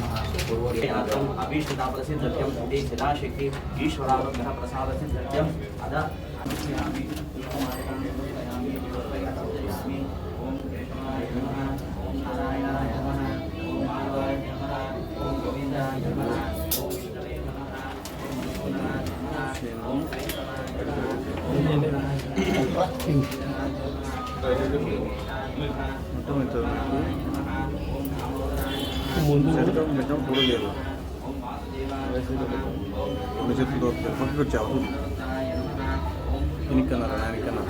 पूर्वोदयात्रम् अभीष्टतापदसिद्धत्यं ते शिलाशक्ति ईश्वरानुग्रह प्रसादसिद्धत्यम् अद अनुष्यामि नमोमायकामि पूजयामि ॐ कृष्णाय नमः ॐ नारायणाय नमः ॐ माधवाय नमः ॐ गोविन्दाय नमः ॐ विष्णवे नमः ॐ मधुसूदनाय नमः ॐ कैतवाय नमः ॐ 일단은 일단 제작은 그냥 고르게로 우리 제품도 바뀌고 짜고 이니까 나라 나니까 나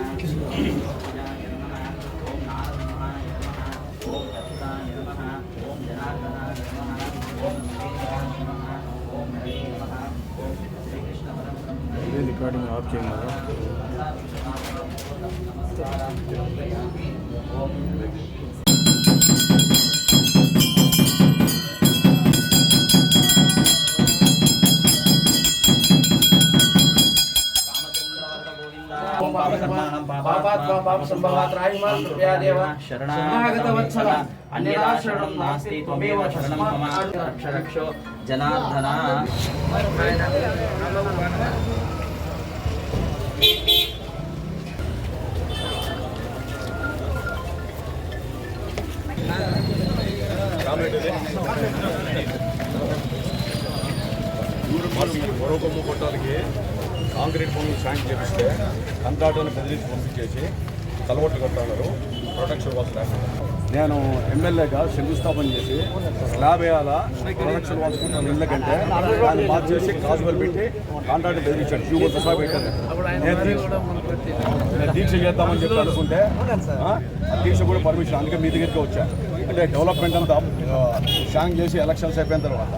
మమ రక్ష రక్షో జనార్దన మరో మరొక కొట్టాలకి కాంక్రీట్ పనులు శాంక్షన్ చేపిస్తే కంతాటోని బెదిరించి పంపించేసి కలవట్లు కట్టారు ప్రొటెక్షన్ వాళ్ళు లేకుండా నేను ఎమ్మెల్యేగా శంకుస్థాపన చేసి స్లాబ్ వేయాలా ప్రొటెక్షన్ వాల్స్ ఇళ్ళకంటే దాన్ని మార్చేసి కాజువల్ పెట్టి కాంట్రాక్ట్ బెదిరించాడు. ట్యూబ్ కొత్త సహా పెట్టాను నేను దీక్ష- చేద్దామని చెప్పి అనుకుంటే దీక్ష కూడా పర్మిషన్ అందుకే మీ దగ్గరికి వచ్చా. అంటే డెవలప్మెంట్ అంతా షాంగ్ చేసి ఎలక్షన్స్ అయిపోయిన తర్వాత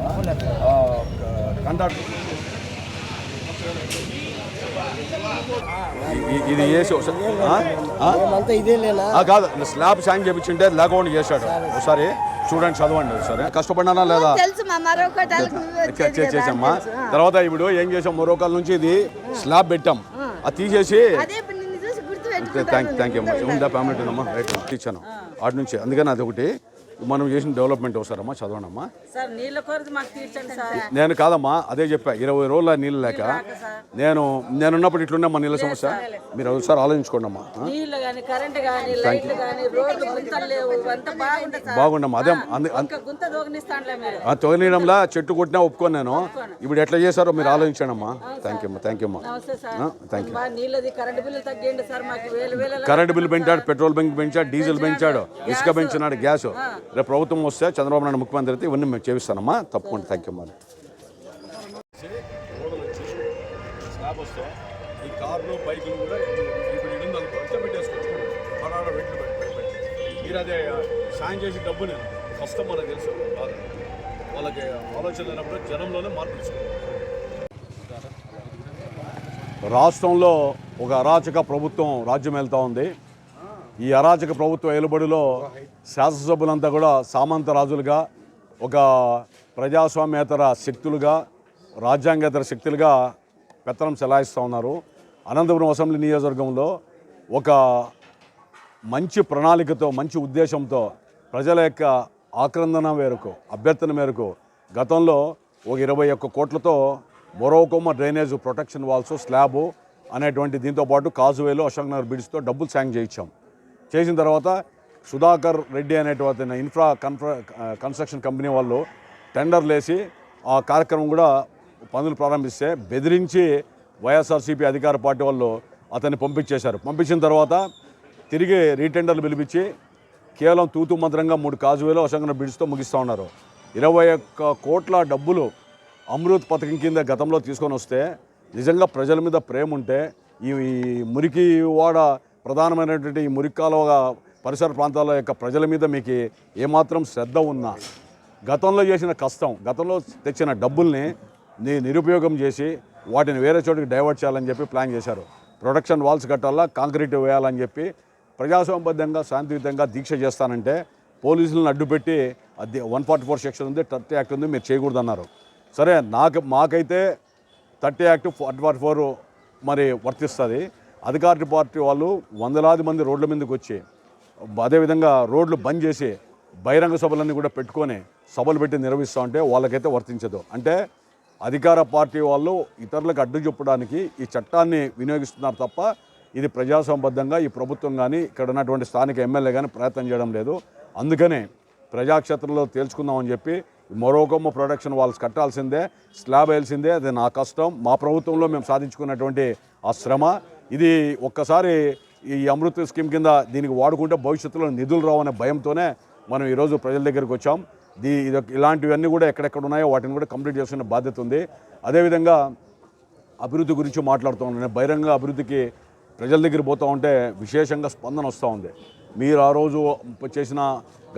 కంటాక్ట్ ఇది వేసి ఒకసారి ఇదేలేనా? కాదు స్లాబ్ షాంగ్ చేపించింటే లేకుండా చేశాడు. ఒకసారి చూడండి చదవండి ఒకసారి కష్టపడినా లేదా? చేసామ్మా తర్వాత ఇప్పుడు ఏం చేసాం? మరోకాల నుంచి ఇది స్లాబ్ పెట్టాం. అది తీసేసి చూసి గుర్తు థ్యాంక్ థ్యాంక్ యూ అమ్మా ఉందా? ఫ్యామిలీ ఉందమ్మా? రైట్ ఇచ్చాను. ఆటి నుంచి. అందుకని అది ఒకటి. మనం చేసిన డెవలప్మెంట్ ఒకసారమ్మా చదవండి అమ్మా సార్ నీళ్ళ కొరత మాకు తీర్చండి సార్. నేను కాదమ్మా అదే చెప్పా ఇరవై రోజుల నీళ్ళు లేక నేను నేనున్నప్పుడు ఇట్లున్నా మా నీళ్ళ సమస్య. మీరు ఒకసారి ఆలోచించుకోండి అమ్మా ఆ? నీళ్ళు కానీ కరెంట్ కానీ లైట్లు కానీ రోడ్లు గుంతలు లేవు అంతా బాగుంటుంది సార్. బాగుండమ్మా అదే గుంత దోగనిస్తానులే మీరు. తొగనీయడంలా చెట్టు కొట్టినా ఒప్పుకోను నేను. ఇప్పుడు ఎట్లా చేశారో మీరు ఆలోచించండి అమ్మా థ్యాంక్ యూ అమ్మా. థ్యాంక్ యూ అమ్మా థ్యాంక్ యూ మా నీళ్ళది కరెంట్ బిల్లు తగ్గిండి సార్ మాకు వేలు వేల కరెంట్ బిల్ పెంచాడు పెట్రోల్ బంక్ పెంచాడు డీజిల్ పెంచాడు ఇసుక పెంచినాడు గ్యాస్. రేపు ప్రభుత్వం వస్తే చంద్రబాబు నాయుడు ముఖ్యమంత్రి అయితే ఇవన్నీ మేము చేపిస్తానమ్మా. తప్పకుండా. థ్యాంక్ యూ మరి ఈ కార్లు బైకులు కూడా ఇప్పుడు ఇల్లు అనుకో పెట్టేసుకోవచ్చు పడాడ వెంటనే మీరు అదే సాయం చేసి డబ్బు నేను కష్టం మనకు తెలుసు. బాగా. వాళ్ళకి ఆలోచన లేనప్పుడు జనంలోనే మార్పు రాష్ట్రంలో ఒక అరాచక ప్రభుత్వం రాజ్యం వెళ్తూ ఉంది. ఈ అరాచక ప్రభుత్వ ఏలుబడిలో శాసనసభ్యులంతా కూడా సామంత రాజులుగా ఒక ప్రజాస్వామ్యేతర శక్తులుగా రాజ్యాంగేతర శక్తులుగా పెత్తనం చెలాయిస్తూ ఉన్నారు. అనంతపురం అసెంబ్లీ నియోజకవర్గంలో ఒక మంచి ప్రణాళికతో మంచి ఉద్దేశంతో ప్రజల యొక్క ఆక్రందన మేరకు అభ్యర్థన మేరకు గతంలో ఒక ఇరవై ఒక్క కోట్లతో మొరోకొమ్మ డ్రైనేజ్ ప్రొటెక్షన్ వాల్స్ స్లాబు అనేటువంటి దీంతో పాటు కాజువేలు అశోక్ నగర్ బిడ్స్తో డబ్బులు శాంక్ చేయించాం. చేసిన తర్వాత సుధాకర్ రెడ్డి అనేటువంటి ఇన్ఫ్రా కన్ఫ్రా కన్స్ట్రక్షన్ కంపెనీ వాళ్ళు టెండర్లు వేసి ఆ కార్యక్రమం కూడా పనులు ప్రారంభిస్తే బెదిరించి వైఎస్ఆర్సీపీ అధికార పార్టీ వాళ్ళు అతన్ని పంపించేశారు. పంపించిన తర్వాత తిరిగి రీటెండర్లు పిలిపించి కేవలం తూతు మంత్రంగా మూడు కాజువేలు అసంగన బిడ్స్తో ముగిస్తూ ఉన్నారు. ఇరవై ఒక్క కోట్ల డబ్బులు అమృత్ పథకం కింద గతంలో తీసుకొని వస్తే నిజంగా ప్రజల మీద ప్రేమ ఉంటే ఈ మురికి వాడ ప్రధానమైనటువంటి ఈ మురికి పరిసర ప్రాంతాల యొక్క ప్రజల మీద మీకు ఏమాత్రం శ్రద్ధ ఉన్నా గతంలో చేసిన కష్టం గతంలో తెచ్చిన డబ్బుల్ని ని నిరుపయోగం చేసి వాటిని వేరే చోటికి డైవర్ట్ చేయాలని చెప్పి ప్లాన్ చేశారు. ప్రొడక్షన్ వాల్స్ కట్టాలా కాంక్రీట్ వేయాలని చెప్పి ప్రజాస్వామ్యబద్ధంగా శాంతియుతంగా దీక్ష చేస్తానంటే పోలీసులను అడ్డుపెట్టి అది వన్ ఫార్టీ ఫోర్ సెక్షన్ ఉంది థర్టీ యాక్ట్ ఉంది మీరు చేయకూడదన్నారు. సరే నాకు మాకైతే thirty act forty forty four మరి వర్తిస్తుంది. అధికార పార్టీ వాళ్ళు వందలాది మంది రోడ్ల మీదకి వచ్చి అదేవిధంగా రోడ్లు బంద్ చేసి బహిరంగ సభలన్నీ కూడా పెట్టుకొని సభలు పెట్టి నిర్వహిస్తూ ఉంటే వాళ్ళకైతే వర్తించదు. అంటే అధికార పార్టీ వాళ్ళు ఇతరులకు అడ్డు చెప్పడానికి ఈ చట్టాన్ని వినియోగిస్తున్నారు తప్ప ఇది ప్రజాసంబద్ధంగా ఈ ప్రభుత్వం కానీ ఇక్కడ ఉన్నటువంటి స్థానిక ఎమ్మెల్యే కానీ ప్రయత్నం చేయడం లేదు. అందుకనే ప్రజాక్షేత్రంలో తేల్చుకుందామని చెప్పి మరొకమ్మ ప్రొడక్షన్ వాళ్ళు కట్టాల్సిందే స్లాబ్ వేయాల్సిందే అది నా కష్టం. మా ప్రభుత్వంలో మేము సాధించుకున్నటువంటి ఆ శ్రమ. ఇది ఒక్కసారి ఈ అమృత్ స్కీమ్ కింద దీనికి వాడుకుంటే భవిష్యత్తులో నిధులు రావనే భయంతోనే మనం ఈరోజు ప్రజల దగ్గరికి వచ్చాం. దీ ఇది ఇలాంటివన్నీ కూడా ఎక్కడెక్కడ ఉన్నాయో వాటిని కూడా కంప్లీట్ చేసుకునే బాధ్యత ఉంది. అదేవిధంగా అభివృద్ధి గురించి మాట్లాడుతూ ఉన్నాను. బహిరంగ అభివృద్ధికి ప్రజల దగ్గర పోతూ ఉంటే విశేషంగా స్పందన వస్తూ ఉంది. మీరు ఆ రోజు చేసిన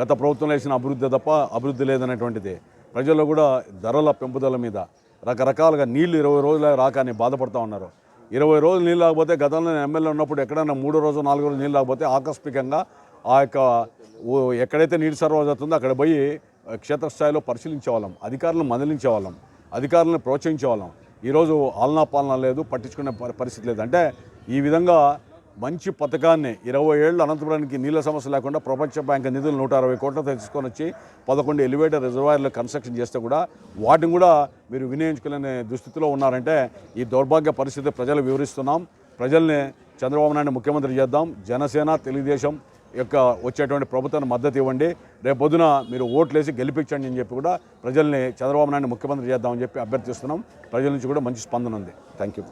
గత ప్రభుత్వం వేసిన అభివృద్ధి తప్ప అభివృద్ధి లేదనేటువంటిది. ప్రజల్లో కూడా ధరల పెంపుదల మీద రకరకాలుగా నీళ్ళు ఇరవై రోజులు రాక అని బాధపడుతూ ఉన్నారు. ఇరవై రోజులు నీళ్ళు లేకపోతే గతంలో ఎమ్మెల్యే ఉన్నప్పుడు ఎక్కడైనా మూడో రోజు నాలుగో రోజు నీళ్ళు లేకపోతే ఆకస్మికంగా ఆ యొక్క ఎక్కడైతే నీటి సరఫరా జరుగుతుందో అక్కడ పోయి క్షేత్రస్థాయిలో పరిశీలించేవాళ్ళం అధికారులను మందలించేవాళ్ళం అధికారులను ప్రోత్సహించేవాళ్ళం. ఈరోజు ఆలనా పాలన లేదు పట్టించుకునే పరి- పరిస్థితి లేదు. అంటే ఈ విధంగా మంచి పథకాన్ని ఇరవై ఏళ్ళు అనంతపురానికి నీళ్ళ సమస్య లేకుండా ప్రపంచ బ్యాంక్ నిధులు నూట అరవై కోట్లు తీసుకొని వచ్చి పదకొండు ఎలివేటర్ రిజర్వాయర్లు కన్స్ట్రక్షన్ చేస్తే కూడా వాటిని కూడా మీరు వినియోగించుకోలేని దుస్థితిలో ఉన్నారంటే ఈ దౌర్భాగ్య పరిస్థితి ప్రజలు వివరిస్తున్నాం. ప్రజల్ని చంద్రబాబు నాయుడు ముఖ్యమంత్రి చేద్దాం. జనసేన తెలుగుదేశం యొక్క వచ్చేటువంటి ప్రభుత్వాన్ని మద్దతు ఇవ్వండి. రేపు పొద్దున మీరు ఓట్లేసి గెలిపించండి అని చెప్పి కూడా ప్రజల్ని చంద్రబాబు నాయుడు ముఖ్యమంత్రి చేద్దామని చెప్పి అభ్యర్థిస్తున్నాం. ప్రజల నుంచి కూడా మంచి స్పందన ఉంది. Thank you